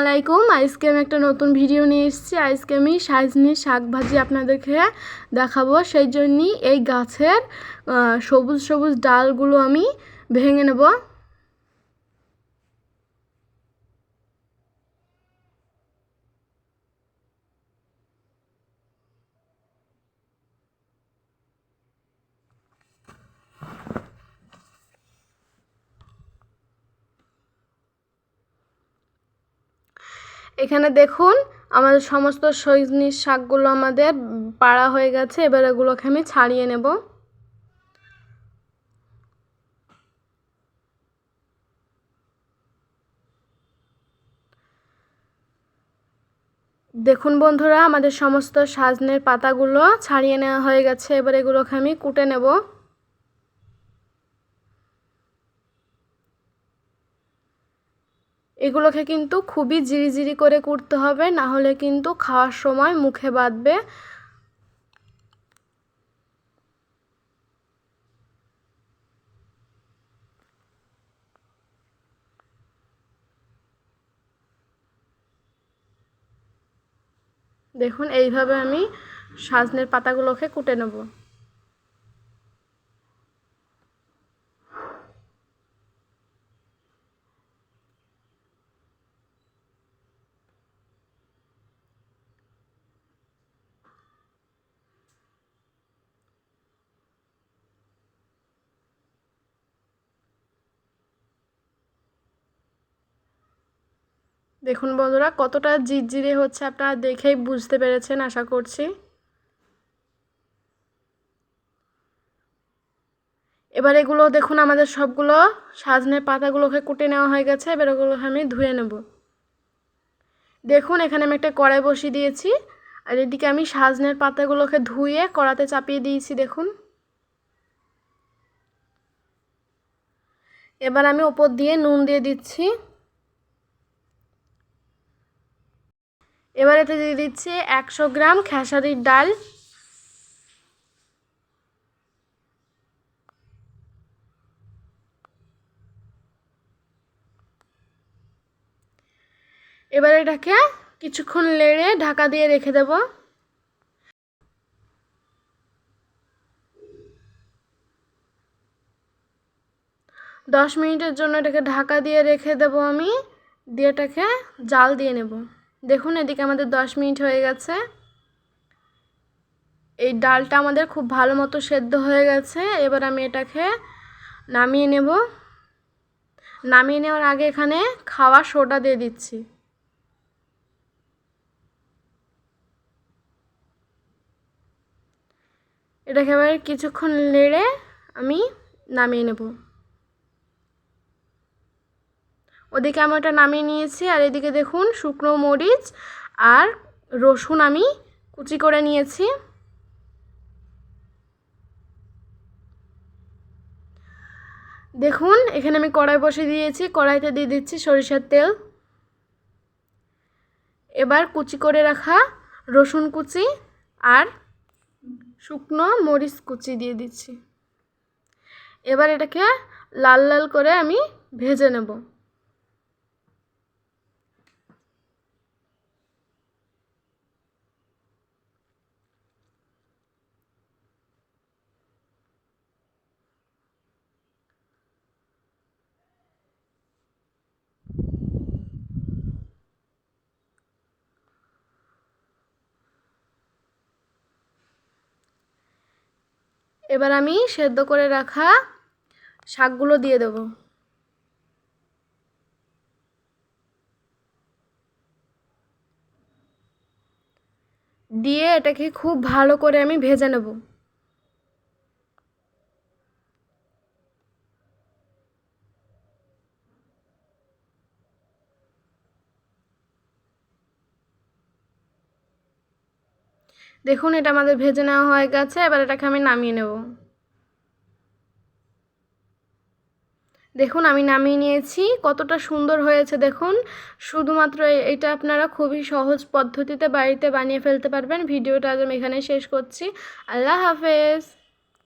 আলাইকুম আজকে আমি একটা নতুন ভিডিও নিয়ে এসেছি। আজকে আমি সাজনি শাক ভাজি আপনাদেরকে দেখাবো। সেই জন্যই এই গাছের সবুজ সবুজ ডালগুলো আমি ভেঙে নেব। এখানে দেখুন, আমাদের সমস্ত সজনি শাকগুলো আমাদের পাড়া হয়ে গেছে, এবার এগুলোকে আমি ছাড়িয়ে নেব। দেখুন বন্ধুরা, আমাদের সমস্ত সাজনের পাতাগুলো ছাড়িয়ে নেওয়া হয়ে গেছে, এবার এগুলোকে আমি কুটে নেব। এগুলোকে কিন্তু খুবই জিরিজিরি করে করতে হবে, না হলে কিন্তু খাওয়ার সময় মুখে বাঁধবে। দেখুন, এইভাবে আমি সাজনের পাতাগুলোকে কুটে নেব। দেখুন বন্ধুরা, কতটা জিরজিরে হচ্ছে আপনারা দেখেই বুঝতে পেরেছেন, আশা করছি। এবার এগুলো দেখুন, আমাদের সবগুলো সাজনে পাতাগুলোকে কুটে নেওয়া হয়ে গেছে, এবার ওগুলো আমি ধুয়ে নেব। দেখুন, এখানে আমি একটা কড়াই বসিয়ে দিয়েছি, আর এদিকে আমি সাজনের পাতাগুলোকে ধুয়ে কড়াতে চাপিয়ে দিয়েছি, দেখুন। এবার আমি ওপর দিয়ে নুন দিয়ে দিচ্ছি। এবার এতে দিয়ে দিচ্ছি একশো গ্রাম খেসারির ডাল। এবার এটাকে কিছুক্ষণ লেড়ে ঢাকা দিয়ে রেখে দেব। দশ মিনিটের জন্য এটাকে ঢাকা দিয়ে রেখে দেব আমি। দিয়ে এটাকে জাল দিয়ে নেব। দেখুন, এদিকে আমাদের দশ মিনিট হয়ে গেছে। এই ডালটা আমাদের খুব ভালো মতো সেদ্ধ হয়ে গেছে। এবার আমি এটাকে নামিয়ে নেব। নামিয়ে নেওয়ার আগে এখানে খাওয়া সোডা দিয়ে দিচ্ছি। এটাকে এবার কিছুক্ষণ নেড়ে আমি নামিয়ে নেব। ওদিকে আমি ওটা নামিয়ে নিয়েছি, আর এদিকে দেখুন শুকনো মরিচ আর রসুন আমি কুচি করে নিয়েছি। দেখুন, এখানে আমি কড়াই বসে দিয়েছি, কড়াইতে দিয়ে দিচ্ছি সরিষার তেল। এবার কুচি করে রাখা রসুন কুচি আর শুকনো মরিচ কুচি দিয়ে দিচ্ছি। এবার এটাকে লাল লাল করে আমি ভেজে নেব। এবার আমি সেদ্ধ করে রাখা শাকগুলো দিয়ে দেব। দিয়ে এটাকে খুব ভালো করে আমি ভেজে নেব। দেখুন, এটা আমাদের ভেজে নেওয়া হয়ে গেছে, এবার এটাকে আমি নামিয়ে নেব। দেখুন, আমি নামিয়ে নিয়েছি, কতটা সুন্দর হয়েছে, দেখুন। শুধুমাত্র এটা আপনারা খুবই সহজ পদ্ধতিতে বাড়িতে বানিয়ে ফেলতে পারবেন। ভিডিওটা আজ আমি এখানে শেষ করছি। আল্লাহ হাফেজ!